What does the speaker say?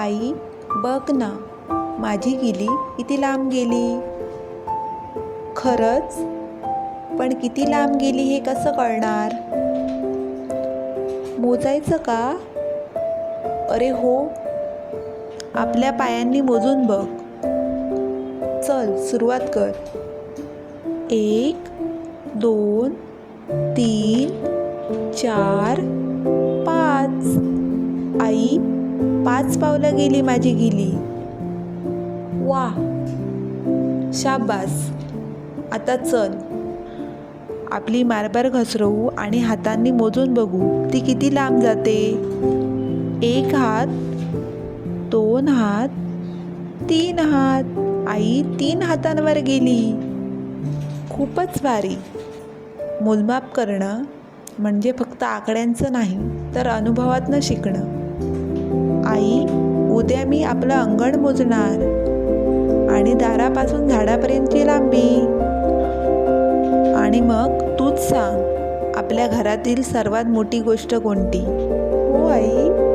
आई बघ ना माझी गिली किती लांब गेली. खरंच? पण किती लांब गेली हे कसं कळणार? मोजायचं का? अरे हो. आपल्या पायांनी मोजून बघ. चल सुरुवात कर. एक दोन तीन चार पाच पावलं गेली माझी गेली. वा. शाबास. आता चल. आपली मारबार घसरवू आणि हातांनी मोजून बघू ती किती लांब जाते. एक हात दोन हात तीन हात. आई तीन हातांवर गेली. खूपच भारी. मोजमाप करणं म्हणजे फक्त आकड्यांचं नाही तर अनुभवातनं शिकणं. आई उद्या मी आपलं अंगण मोजणार. आणि दारापासून झाडापर्यंतची लांबी. आणि मग तूच सांग आपल्या घरातील सर्वात मोठी गोष्ट कोणती? हो आई.